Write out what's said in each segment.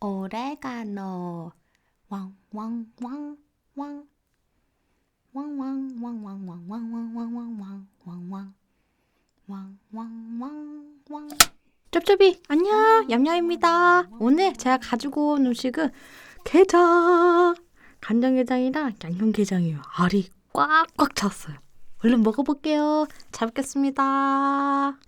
오레가노 왕왕왕왕 왕왕 왕왕왕왕왕왕왕왕왕왕왕 왕왕왕왕 쩝쩝이 안녕 얌얌입니다 오늘 제가 가지고 온 음식은 게장 간장게장이랑 양념게장이에요 알이 꽉꽉 찼어요 얼른 먹어볼게요 잘 먹겠습니다 맛있다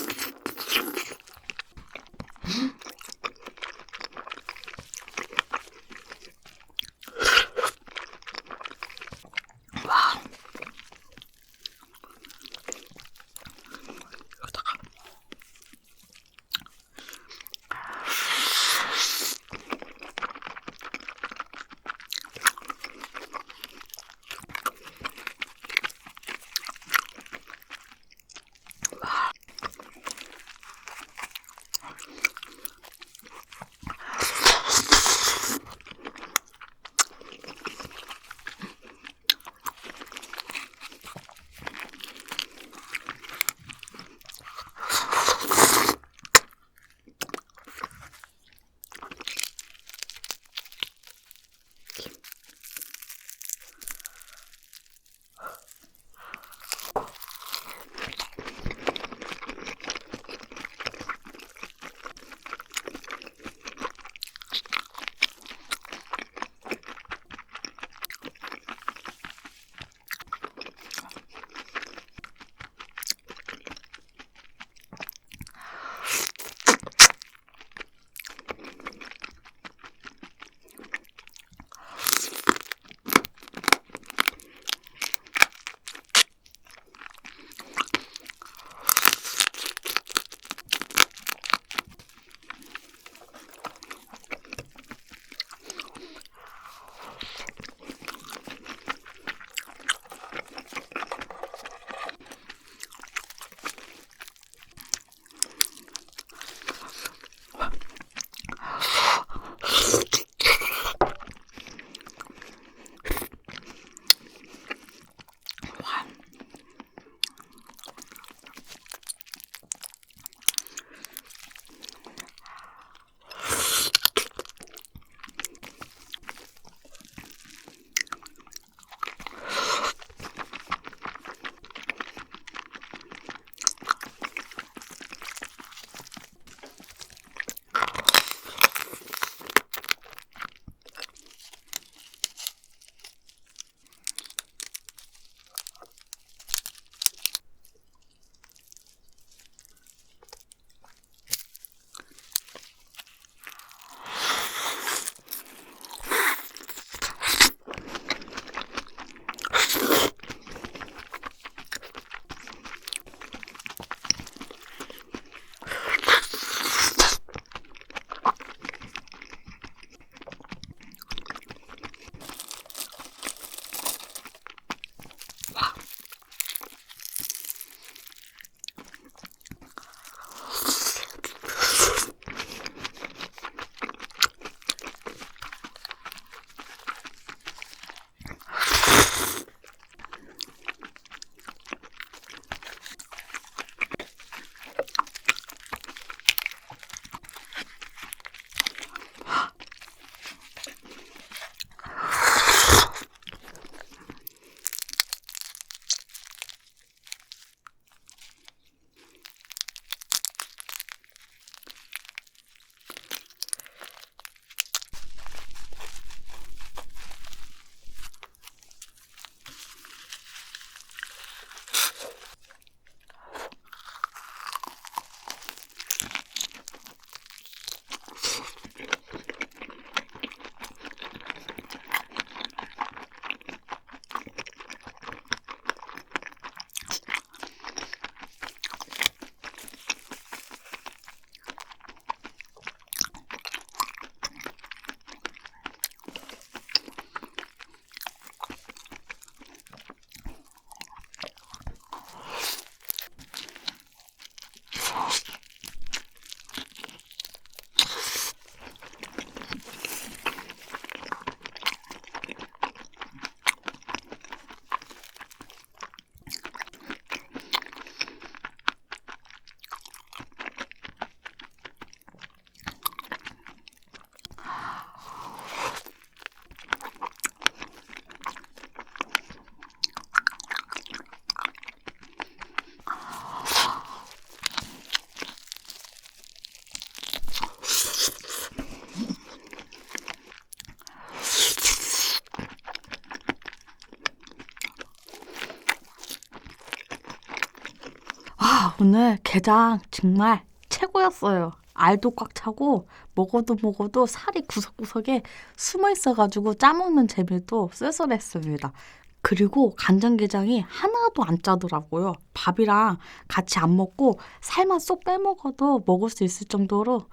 오늘 게장 정말 최고였어요. 알도 꽉 차고 먹어도 먹어도 살이 구석구석에 숨어 있어가지고 짜먹는 재미도 쏠쏠했습니다. 그리고 간장게장이 하나도 안 짜더라고요. 밥이랑 같이 안 먹고 살만 쏙 빼먹어도 먹을 수 있을 정도로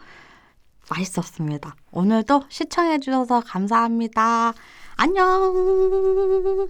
맛있었습니다. 오늘도 시청해주셔서 감사합니다. 안녕!